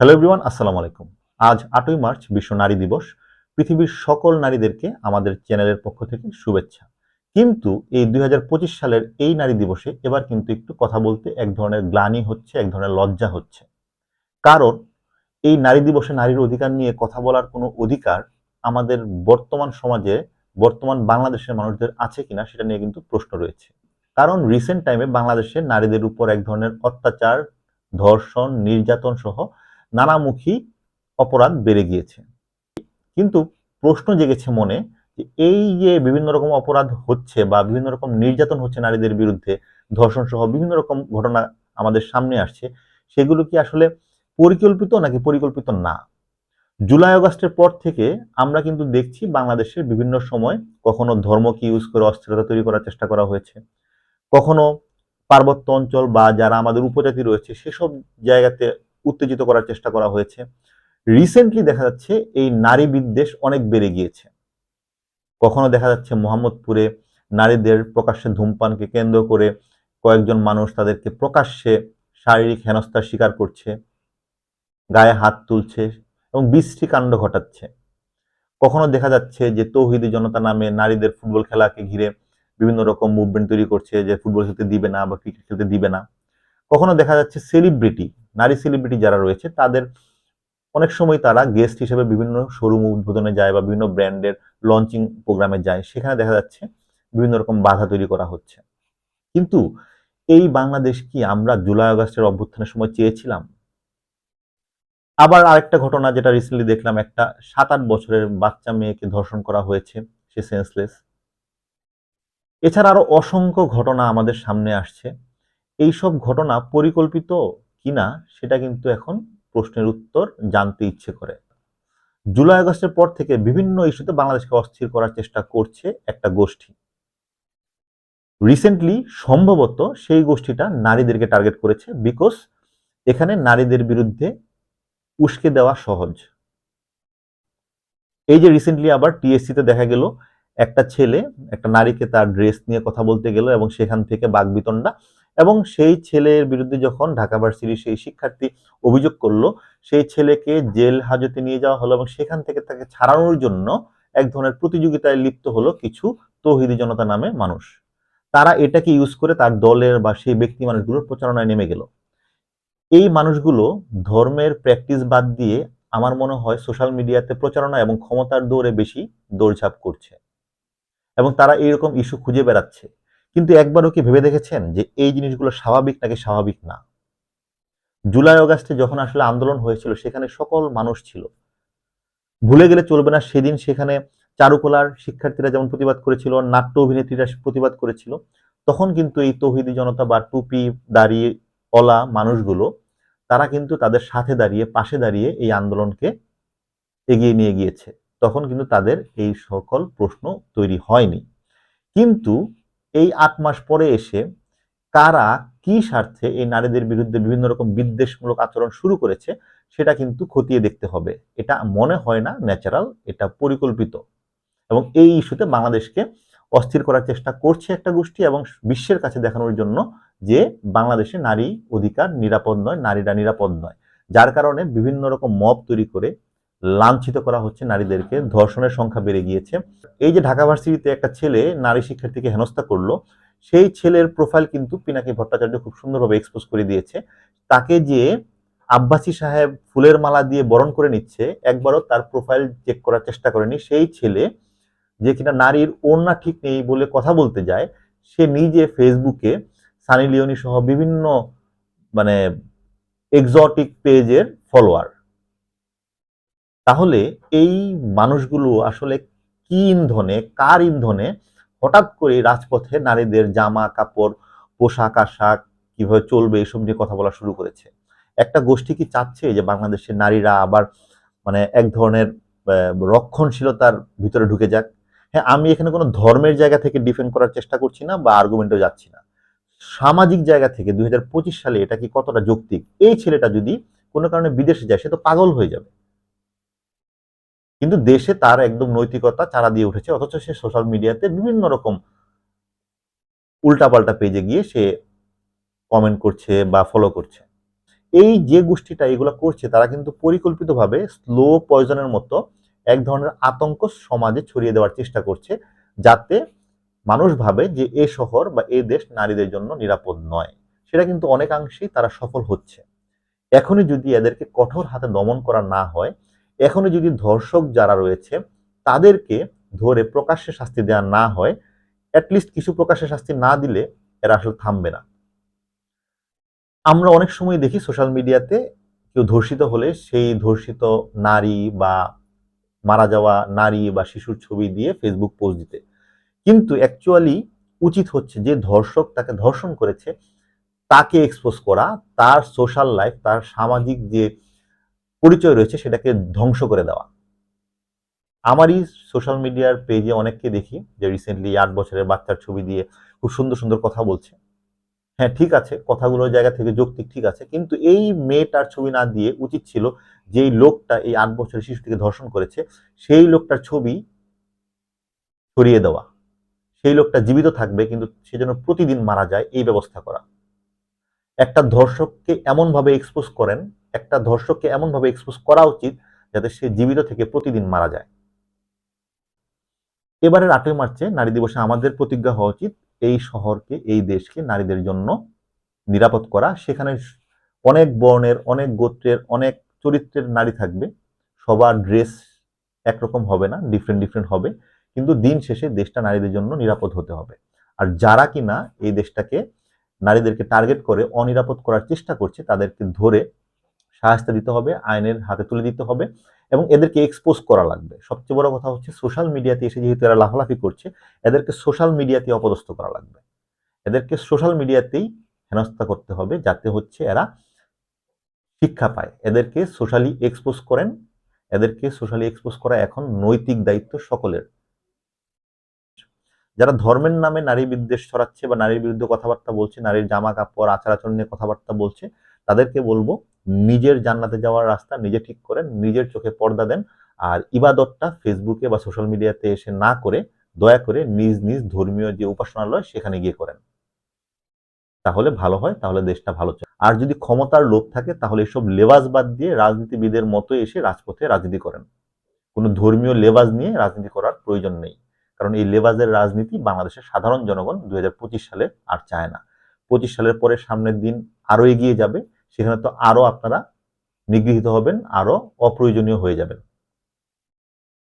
Hello everyone আসসালামু আলাইকুম। আজ আটই মার্চ, বিশ্ব নারী দিবস। পৃথিবীর সকল নারীদেরকে আমাদের চ্যানেলের পক্ষ থেকে শুভেচ্ছা। কিন্তু এই দুই সালের এই নারী দিবসে এবার কিন্তু একটু কথা বলতে এক ধরনের গ্লানি হচ্ছে, এক ধরনের লজ্জা হচ্ছে। কারণ এই নারী দিবসে নারীর অধিকার নিয়ে কথা বলার কোনো অধিকার আমাদের বর্তমান সমাজে, বর্তমান বাংলাদেশের মানুষদের আছে কিনা সেটা নিয়ে কিন্তু প্রশ্ন রয়েছে। কারণ রিসেন্ট টাইমে বাংলাদেশে নারীদের উপর এক ধরনের অত্যাচার, ধর্ষণ, নির্যাতন সহ নানামুখী অপরাধ বেড়ে গিয়েছে। কিন্তু প্রশ্ন জেগেছে মনে যে এই যে বিভিন্ন রকম অপরাধ হচ্ছে বা বিভিন্ন রকম নির্যাতন হচ্ছে নারীদের বিরুদ্ধে ধর্ষণ সহ বিভিন্ন রকম ঘটনা আমাদের সামনে আসছে, সেগুলো কি আসলে পরিকল্পিত নাকি পরিকল্পিত না? জুলাই আগস্টের পর থেকে আমরা কিন্তু দেখছি বাংলাদেশের বিভিন্ন সময় কখনো ধর্মকে ইউজ করে অস্থিরতা তৈরি করার চেষ্টা করা হয়েছে, কখনো পার্বত্য অঞ্চল বা যারা আমাদের উপজাতি রয়েছে, সেসব জায়গাতে উত্তেজিত করার চেষ্টা করা হয়েছে। রিসেন্টলি দেখা যাচ্ছে এই নারী বিদ্বেষ অনেক বেড়ে গিয়েছে। কখনো দেখা যাচ্ছে মোহাম্মদপুরে নারীদের প্রকাশ্যে ধূমপানকে কেন্দ্র করে কয়েকজন মানুষ তাদেরকে প্রকাশ্যে শারীরিক হেনস্থার শিকার করছে, গায়ে হাত তুলছে এবং বিশ্রী কাণ্ড ঘটাচ্ছে। কখনো দেখা যাচ্ছে যে তৌহিদি জনতা নামে নারীদের ফুটবল খেলাকে ঘিরে বিভিন্ন রকম মুভমেন্ট তৈরি করছে যে ফুটবল খেলতে দিবে না বা ক্রিকেট খেলতে দিবে না। কখনো দেখা যাচ্ছে সেলিব্রিটি নারী সেলিব্রিটি যারা রয়েছে, তাদের অনেক সময় তারা গেস্ট হিসেবে বিভিন্ন শোরুম উদ্বোধনে যায় বা বিভিন্ন ব্র্যান্ডের লঞ্চিং প্রোগ্রামে যায়। সেখানে দেখা যাচ্ছে বিভিন্ন রকম বাধা তৈরি করা হচ্ছে। কিন্তু এই বাংলাদেশ কি আমরা জুলাই আগস্টের অভ্যুত্থানের সময় চেয়েছিলাম? আবার আরেকটা ঘটনা যেটা রিসেন্টলি দেখলাম, একটা সাত আট বছরের বাচ্চা মেয়েকে ধর্ষণ করা হয়েছে, সে সেন্সলেস এছাড়া আরও অসংখ্য ঘটনা আমাদের সামনে আসছে। এইসব ঘটনা পরিকল্পিত কিনা সেটা কিন্তু এখন প্রশ্নের উত্তর জানতে ইচ্ছে করে। জুলাই আগস্টের পর থেকে বিভিন্ন ইস্যুতে বাংলাদেশকে অস্থির করার চেষ্টা করছে একটা গোষ্ঠী। রিসেন্টলি সম্ভবত সেই গোষ্ঠীটা নারীদেরকে টার্গেট করেছে বিকজ এখানে নারীদের বিরুদ্ধে উস্কে দেওয়া সহজ। এই যে রিসেন্টলি আবার টিএসসিতে দেখা গেল, একটা ছেলে একটা নারীকে তার ড্রেস নিয়ে কথা বলতে গেল এবং সেখান থেকে বাগবিতণ্ডা এবং সেই ছেলের বিরুদ্ধে যখন ঢাকা ভার্সিটির সেই শিক্ষার্থী অভিযোগ করল, সেই ছেলেকে জেল হাজতে নিয়ে যাওয়া হলো এবং সেখান থেকে তাকে ছাড়ানোর জন্য এক ধরনের প্রতিযোগিতায় লিপ্ত হলো কিছু তৌহিদি জনতা নামে মানুষ। তারা এটাকে ইউজ করে তার দলের বা সেই ব্যক্তি মানুষগুলোর প্রচারণায় নেমে গেল। এই মানুষগুলো ধর্মের প্র্যাকটিস বাদ দিয়ে আমার মনে হয় সোশ্যাল মিডিয়াতে প্রচারণা এবং ক্ষমতার দৌড়ে বেশি দৌড়ঝাঁপ করছে। এবং তারা এইরকম ইস্যু খুঁজে বেড়াচ্ছে। কিন্তু একবারও কি ভেবে দেখেছেন যে এই জিনিসগুলো স্বাভাবিক নাকি স্বাভাবিক না? জুলাই, অগাস্টে যখন আসলে আন্দোলন হয়েছিল, সেখানে সকল মানুষ ছিল। ভুলে গেলে চলবে না, সেদিন সেখানে চারুকলার শিক্ষার্থীরা যেমন প্রতিবাদ করেছিল, নাট্য অভিনেত্রীরা প্রতিবাদ করেছিল, তখন কিন্তু এই তৌহিদি জনতা বা টুপি দাঁড়িয়ে অলা মানুষগুলো, তারা কিন্তু তাদের সাথে দাঁড়িয়ে, পাশে দাঁড়িয়ে এই আন্দোলনকে এগিয়ে নিয়ে গিয়েছে। তখন কিন্তু তাদের এই সকল প্রশ্ন তৈরি হয়নি। কিন্তু এই আট মাস পরে এসে কারা কি স্বার্থে এই নারীদের বিরুদ্ধে বিভিন্ন রকম বিদ্বেষমূলক আচরণ শুরু করেছে, সেটা কিন্তু খতিয়ে দেখতে হবে। এটা মনে হয় না ন্যাচারাল এটা পরিকল্পিত। এবং এই ইস্যুতে বাংলাদেশকে অস্থির করার চেষ্টা করছে একটা গোষ্ঠী এবং বিশ্বের কাছে দেখানোর জন্য যে বাংলাদেশে নারী অধিকার নিরাপদ নয়, নারীরা নিরাপদ নয়। যার কারণে বিভিন্ন রকম মব তৈরি করে লাঞ্ছিত করা হচ্ছে নারীদেরকে। ধর্ষণের সংখ্যা বেড়ে গিয়েছে। এই যে ঢাকা ভার্সিটিতে একটা ছেলে নারী শিক্ষার্থীকে হেনস্থা করল, সেই ছেলের প্রোফাইল কিন্তু পিনাকি ভট্টাচার্য খুব সুন্দরভাবে এক্সপোজ করে দিয়েছে। তাকে যে আব্বাসী সাহেব ফুলের মালা দিয়ে বরণ করে নিচ্ছে, একবারও তার প্রোফাইল চেক করার চেষ্টা করেনি। সেই ছেলে যে কিনা নারীর ওড়না ঠিক নেই বলে কথা বলতে যায়, সে নিজে ফেসবুকে সানি লিওনি সহ বিভিন্ন মানে এক্সটিক পেজের ফলোয়ার তাহলে এই মানুষগুলো আসলে কি ইন্ধনে, কার ইন্ধনে হঠাৎ করে রাজপথে নারীদের জামা, কাপড়, পোশাক, আশাক কীভাবে চলবে এসব নিয়ে কথা বলা শুরু করেছে। একটা গোষ্ঠী কি চাচ্ছে যে বাংলাদেশের নারীরা আবার মানে এক ধরনের রক্ষণশীলতার ভিতরে ঢুকে যাক? হ্যাঁ আমি এখানে কোনো ধর্মের জায়গা থেকে ডিফেন্ড করার চেষ্টা করছি না বা আর্গুমেন্টও যাচ্ছি না। সামাজিক জায়গা থেকে দুই হাজার পঁচিশ সালে এটা কি কতটা যৌক্তিক? এই ছেলেটা যদি কোনো কারণে বিদেশে যায়, সে তো পাগল হয়ে যাবে। কিন্তু দেশে তার একদম নৈতিকতা চারা দিয়ে উঠেছে, অথচ সে সোশ্যাল মিডিয়াতে বিভিন্ন রকম উল্টাপাল্টা পেজে গিয়ে সে কমেন্ট করছে বা ফলো করছে। এই যে গোষ্ঠীটা এগুলো করছে, তারা কিন্তু পরিকল্পিতভাবে স্লো পয়জনের মতো এক ধরনের আতঙ্ক সমাজে ছড়িয়ে দেওয়ার চেষ্টা করছে, যাতে মানুষ ভাবে যে এ শহর বা এ দেশ নারীদের জন্য নিরাপদ নয়। সেটা কিন্তু অনেকাংশেই তারা সফল হচ্ছে। এখনই যদি এদেরকে কঠোর হাতে দমন করা না হয় এখনই যদি ধর্ষক যারা রয়েছে, তাদেরকে ধরে প্রকাশ্যে শাস্তি দেওয়া না হয় অ্যাটলিস্ট কিছু প্রকাশ্যে শাস্তি না দিলে এরা আসলে থামবে না। আমরা অনেক সময় দেখি সোশ্যাল মিডিয়াতে কেউ ধর্ষিত হলে সেই ধর্ষিত নারী বা মারা যাওয়া নারী বা শিশুর ছবি দিয়ে ফেসবুক পোস্ট দিতে। কিন্তু অ্যাকচুয়ালি উচিত হচ্ছে যে ধর্ষক তাকে ধর্ষণ করেছে, তাকে এক্সপোজ করা, তার সোশ্যাল লাইফ তার সামাজিক যে পরিচয় রয়েছে সেটাকে ধ্বংস করে দেওয়া। আমারই সোশ্যাল মিডিয়ার পেজে অনেককে দেখি যে রিসেন্টলি আট বছরের বাচ্চার ছবি দিয়ে খুব সুন্দর সুন্দর কথা বলছে। হ্যাঁ ঠিক আছে কথাগুলোর জায়গা থেকে যৌক্তিক ঠিক আছে, কিন্তু এই মেয়েটার ছবি না দিয়ে উচিত ছিল যেই লোকটা এই আট বছরের শিশুটিকে ধর্ষণ করেছে, সেই লোকটার ছবি ছড়িয়ে দেওয়া। সেই লোকটা জীবিত থাকবে, কিন্তু সে যেন প্রতিদিন মারা যায়, এই ব্যবস্থা করা। একটা ধর্ষককে এমনভাবে এক্সপোজ করেন একটা ধর্ষককে এমনভাবে এক্সপোজ করা উচিত যাতে সে জীবিত থেকে প্রতিদিন মারা যায়। এবারের আটই মার্চে নারী দিবসে আমাদের প্রতিজ্ঞা হওয়া উচিত এই শহরকে, এই দেশকে নারীদের জন্য নিরাপদ করা। সেখানে অনেক বর্ণের, অনেক গোত্রের, অনেক চরিত্রের নারী থাকবে। সবার ড্রেস একরকম হবে না ডিফারেন্ট ডিফারেন্ট হবে। কিন্তু দিন শেষে দেশটা নারীদের জন্য নিরাপদ হতে হবে। আর যারা কিনা এই দেশটাকে নারীদেরকে টার্গেট করে অনিরাপদ করার চেষ্টা করছে, তাদেরকে ধরে সাহায্য দিতে হবে, আইনের হাতে তুলে দিতে হবে এবং এদেরকে এক্সপোজ করা লাগবে। সবচেয়ে বড় কথা হচ্ছে সোশ্যাল মিডিয়াতে এসে যেহেতু এরা লাফালাফি করছে, এদেরকে সোশ্যাল মিডিয়াতে অপদস্থ করা লাগবে। এদেরকে সোশ্যাল মিডিয়াতেই হেনস্থা করতে হবে যাতে হচ্ছে এরা শিক্ষা পায়। এদেরকে সোশ্যালি এক্সপোজ করেন, এদেরকে সোশ্যালি এক্সপোজ করা এখন নৈতিক দায়িত্ব সকলের। যারা ধর্মের নামে নারী বিদ্বেষ ছড়াচ্ছে বা নারীর বিরুদ্ধে কথাবার্তা বলছে, নারীর জামা কাপড় আচার আচরণ নিয়ে কথাবার্তা বলছে তাদেরকে বলব, নিজের জান্নাতে যাওয়ার রাস্তা নিজে ঠিক করেন নিজের চোখে পর্দা দেন আর ইবাদতটা ফেসবুকে বা সোশ্যাল মিডিয়াতে এসে না করে দয়া করে নিজ নিজ ধর্মীয় যে উপাসনালয় সেখানে গিয়ে করেন। তাহলে ভালো হয়, তাহলে দেশটা ভালো চলে। আর যদি ক্ষমতার লোভ থাকে তাহলে এসব লেবাজ বাদ দিয়ে রাজনীতিবিদের মতো এসে রাজপথে রাজনীতি করেন। কোনো ধর্মীয় লেবাজ নিয়ে রাজনীতি করার প্রয়োজন নেই। কারণ এই লেবাজের রাজনীতি বাংলাদেশের সাধারণ জনগণ দুই হাজার পঁচিশ সালে আর চায় না। পঁচিশ সালের পরে সামনের দিন আরও এগিয়ে যাবে সেখানে তো আরও আপনারা নিগৃহীত হবেন আরও অপ্রয়োজনীয় হয়ে যাবেন।